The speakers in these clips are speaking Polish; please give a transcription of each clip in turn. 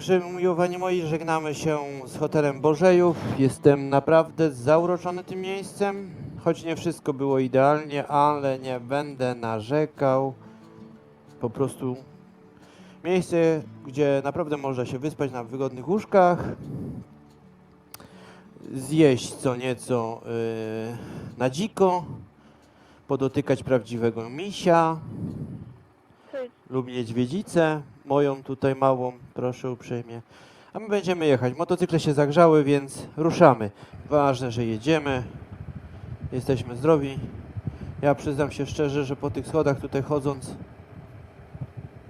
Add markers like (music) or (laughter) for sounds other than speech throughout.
Także miłowani moi, żegnamy się z hotelem Bożejów. Jestem naprawdę zauroczony tym miejscem, choć nie wszystko było idealnie, ale nie będę narzekał. Po prostu miejsce, gdzie naprawdę można się wyspać na wygodnych łóżkach, zjeść co nieco yy, na dziko, podotykać prawdziwego misia. Lub niedźwiedzicę, moją tutaj małą, proszę uprzejmie. A my będziemy jechać. Motocykle się zagrzały, więc ruszamy. Ważne, że jedziemy. Jesteśmy zdrowi. Ja przyznam się szczerze, że po tych schodach tutaj chodząc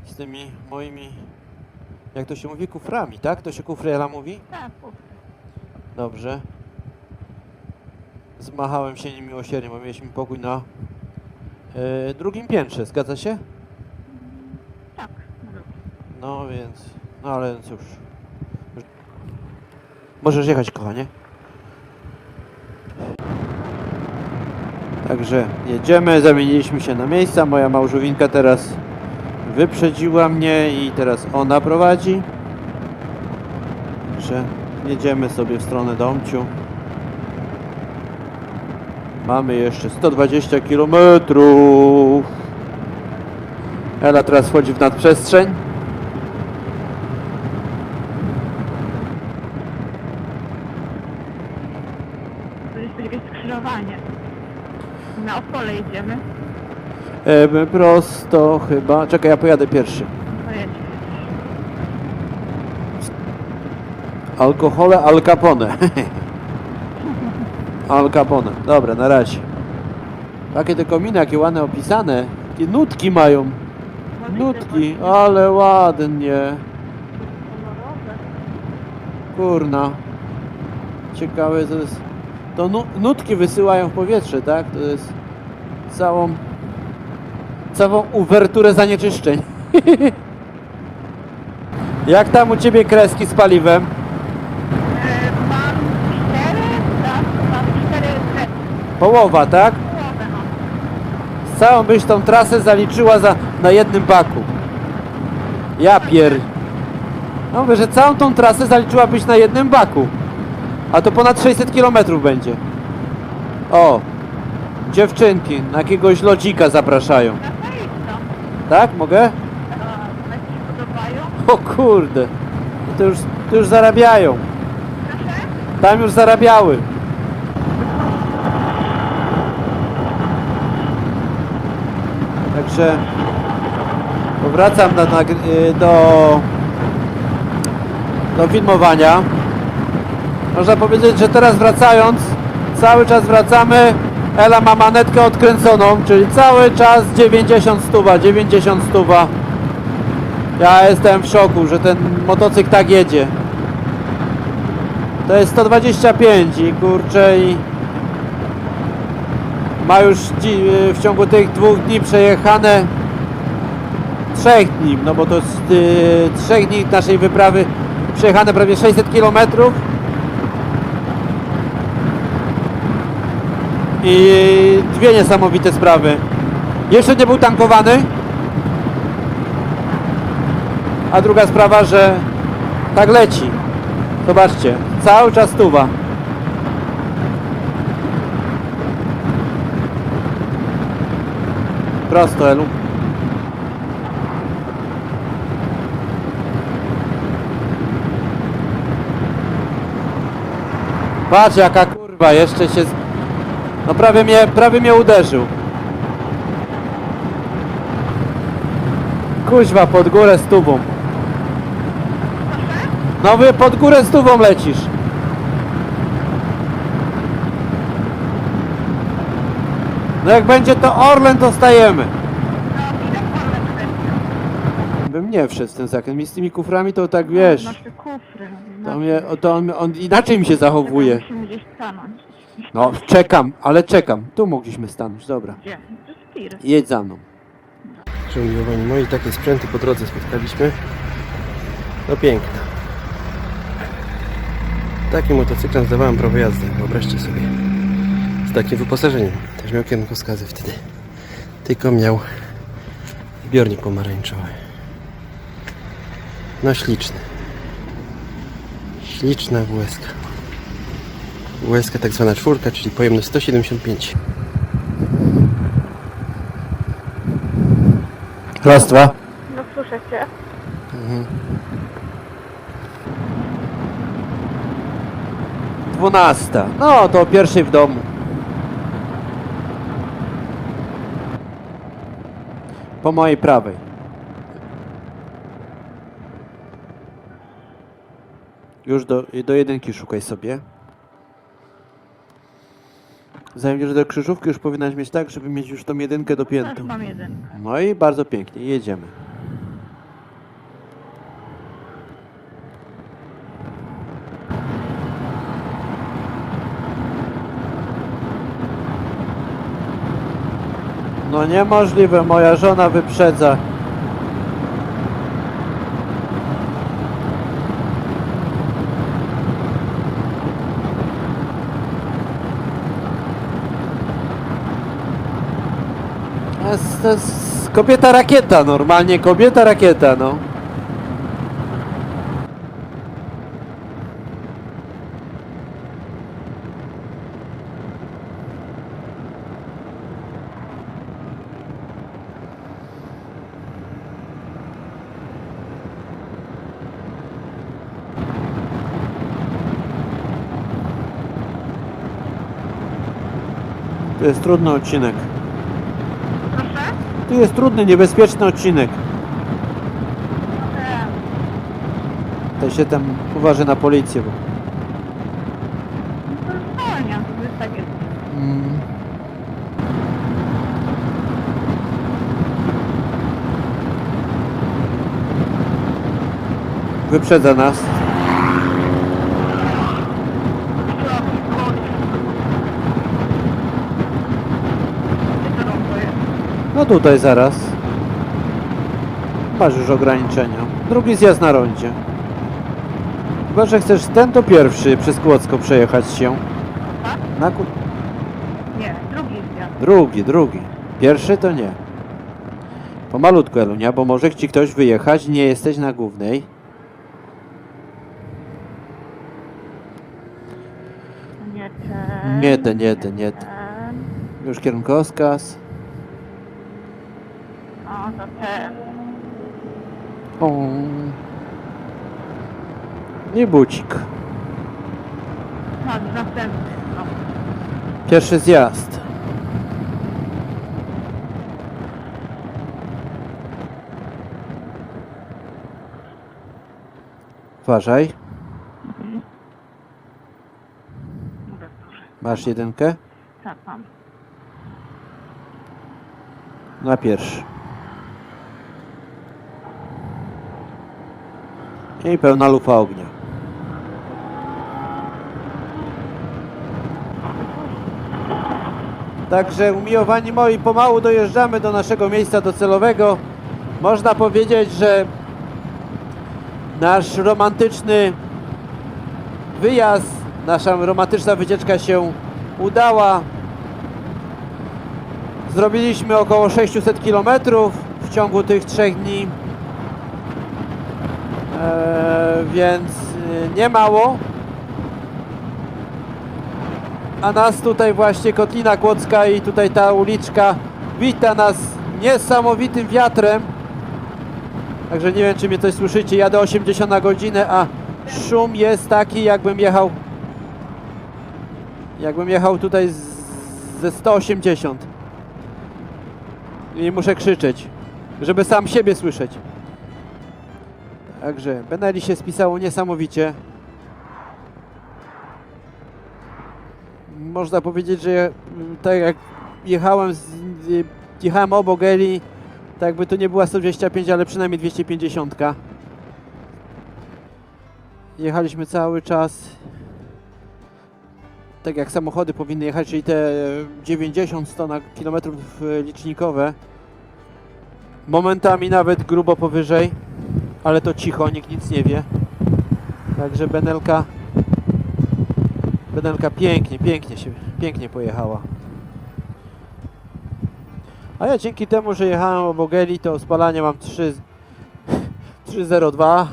z tymi moimi, jak to się mówi, kuframi, tak? To się kufrela mówi? Tak, Dobrze. Zmachałem się niemiłosiernie, bo mieliśmy pokój na e, drugim piętrze, zgadza się? No więc, no ale cóż. Możesz jechać, kochanie. Także jedziemy, zamieniliśmy się na miejsca. Moja małżowinka teraz wyprzedziła mnie i teraz ona prowadzi. Także jedziemy sobie w stronę domciu. Mamy jeszcze 120 km. Ela teraz wchodzi w nadprzestrzeń. To jest jakieś skrzyżowanie. Na Opole jedziemy. E, prosto chyba. Czekaj, ja pojadę pierwszy. Alkohole Al Capone. (laughs) Al Capone. Dobra, na razie. Takie te kominy, jakie ładne opisane. Takie nutki mają. Nutki, ale ładnie. Kurna. Ciekawe to jest. To nu nutki wysyłają w powietrze, tak? To jest całą całą uwerturę zanieczyszczeń. (laughs) Jak tam u ciebie kreski z paliwem? E, mam cztery, tak, mam cztery. Połowa, tak? Połowę, no. Całą byś tą trasę zaliczyła za, na jednym baku. Ja pier... No mówię, że całą tą trasę zaliczyłabyś na jednym baku. A to ponad 600 km będzie. O, dziewczynki na jakiegoś lodzika zapraszają. Tak, mogę? O kurde, to już, to już zarabiają. Tam już zarabiały. Także powracam nagry- y, do, do filmowania. Można powiedzieć, że teraz wracając, cały czas wracamy. Ela ma manetkę odkręconą, czyli cały czas 90 stuwa, 90 stuwa. Ja jestem w szoku, że ten motocykl tak jedzie. To jest 125 i kurczę i ma już dzi- w ciągu tych dwóch dni przejechane trzech dni, no bo to jest y, trzech dni naszej wyprawy przejechane prawie 600 km i dwie niesamowite sprawy. Jeszcze nie był tankowany, a druga sprawa, że tak leci. Zobaczcie, cały czas tuwa. Prosto, Elu. Patrz jaka kurwa, jeszcze się... z- No prawie mnie, prawie mnie uderzył. Kuźwa, pod górę z tubą. No wy pod górę z tubą lecisz. No jak będzie to Orlen, to stajemy. No, ile Orlen będzie? Bym nie wszedł w ten zakręt. I z tymi kuframi to tak wiesz. Te kufry. To, mnie, o, to on, on inaczej mi się zachowuje. Musimy gdzieś stanąć. No, czekam, ale czekam. Tu mogliśmy stanąć, dobra. Gdzie? To jest tir. Jedź za mną. Moi, takie sprzęty po drodze spotkaliśmy. No piękne. Takim motocyklem zdawałem prawo jazdy, wyobraźcie sobie. Z takim wyposażeniem. Też miał kierunkowskazy wtedy. Tylko miał zbiornik pomarańczowy. No śliczny. Śliczna WSK. WSK tak zwana czwórka, czyli pojemność 175. Raz, dwa. No słyszę cię. Dwunasta. No, to o pierwszej w domu. Po mojej prawej. Już do, do jedynki szukaj sobie. Idziesz do krzyżówki, już powinnaś mieć tak, żeby mieć już tą jedynkę dopiętą. mam jeden. No i bardzo pięknie, jedziemy. No niemożliwe, moja żona wyprzedza. To jest, to jest kobieta rakieta, normalnie kobieta rakieta, no. To jest trudny odcinek. To jest trudny, niebezpieczny odcinek. To się tam uważa na policję, bo... to jest. Mm. Wyprzedza nas. No tutaj zaraz. Masz już ograniczenia. Drugi zjazd na rondzie. Chyba, że chcesz ten to pierwszy przez Kłodzko przejechać się. Tak? Na ku... Nie, drugi zjazd. Drugi, drugi. Pierwszy to nie. Pomalutku, Elunia, bo może ci ktoś wyjechać, nie jesteś na głównej. Nie ten. Nie ten, nie ten, nie ten. Już kierunkowskaz. O, to ten. O. I bucik. No, następny. No. Pierwszy zjazd. Uważaj. Mówię, proszę. Masz jedynkę? Tak, mam. Na pierwszy. I pełna lufa ognia. Także umiłowani moi, pomału dojeżdżamy do naszego miejsca docelowego. Można powiedzieć, że nasz romantyczny wyjazd, nasza romantyczna wycieczka się udała. Zrobiliśmy około 600 km w ciągu tych trzech dni więc y, nie mało. A nas tutaj właśnie Kotlina Kłodzka i tutaj ta uliczka wita nas niesamowitym wiatrem. Także nie wiem, czy mnie coś słyszycie. Jadę 80 na godzinę, a szum jest taki, jakbym jechał. Jakbym jechał tutaj z, ze 180. I muszę krzyczeć, żeby sam siebie słyszeć. Także Benelli się spisało niesamowicie. Można powiedzieć, że mm, tak jak jechałem, z, jechałem obok Eli, tak jakby to nie była 125, ale przynajmniej 250. Jechaliśmy cały czas tak jak samochody powinny jechać, czyli te 90-100 na kilometrów e, licznikowe. Momentami nawet grubo powyżej, ale to cicho, nikt nic nie wie. Także Benelka Benelka pięknie, pięknie się, pięknie pojechała. A ja dzięki temu, że jechałem obok Eli, to spalanie mam 3 3,02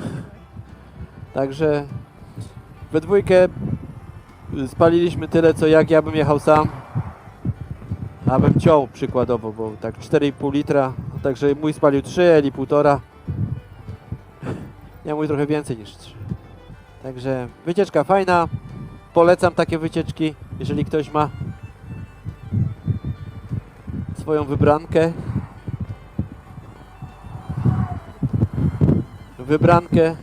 Także we dwójkę spaliliśmy tyle, co jak ja bym jechał sam. Abym ciął przykładowo, bo tak 4,5 litra, także mój spalił 3, Eli 1,5. Ja mój trochę więcej niż 3. Także wycieczka fajna. Polecam takie wycieczki, jeżeli ktoś ma swoją wybrankę. Wybrankę,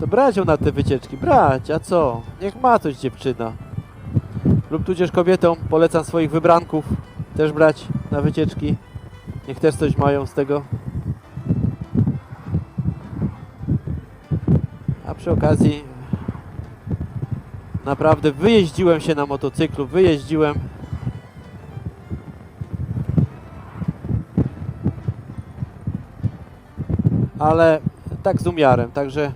to brać ją na te wycieczki, brać, a co? Niech ma coś dziewczyna. Lub tudzież kobietom polecam swoich wybranków też brać na wycieczki. Niech też coś mają z tego. Przy okazji naprawdę wyjeździłem się na motocyklu, wyjeździłem. Ale tak z umiarem, także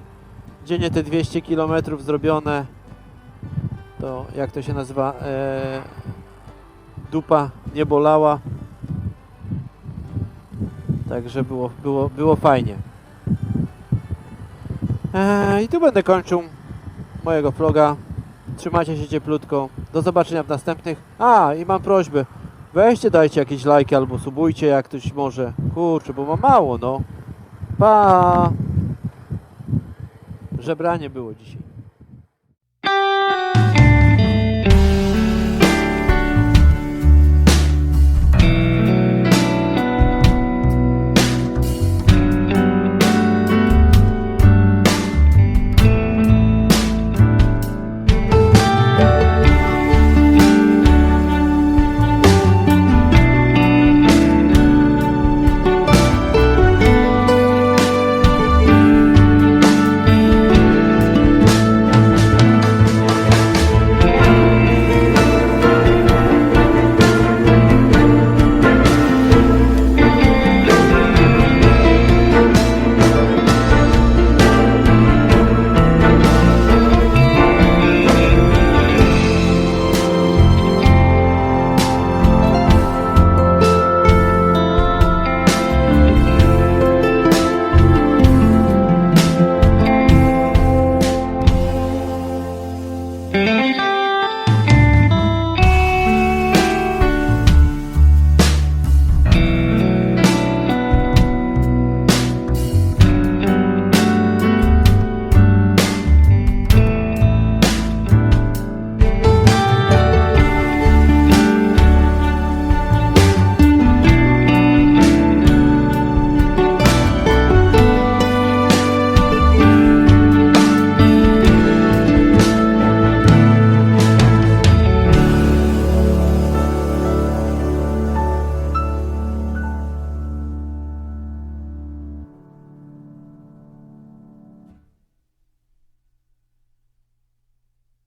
dziennie te 200 km zrobione to jak to się nazywa e, dupa nie bolała także było, było, było fajnie e, i tu będę kończył mojego vloga. Trzymajcie się cieplutko. Do zobaczenia w następnych. A i mam prośbę weźcie dajcie jakieś lajki albo subujcie jak ktoś może. Kurczę bo ma mało no. Pa! Żebranie było dzisiaj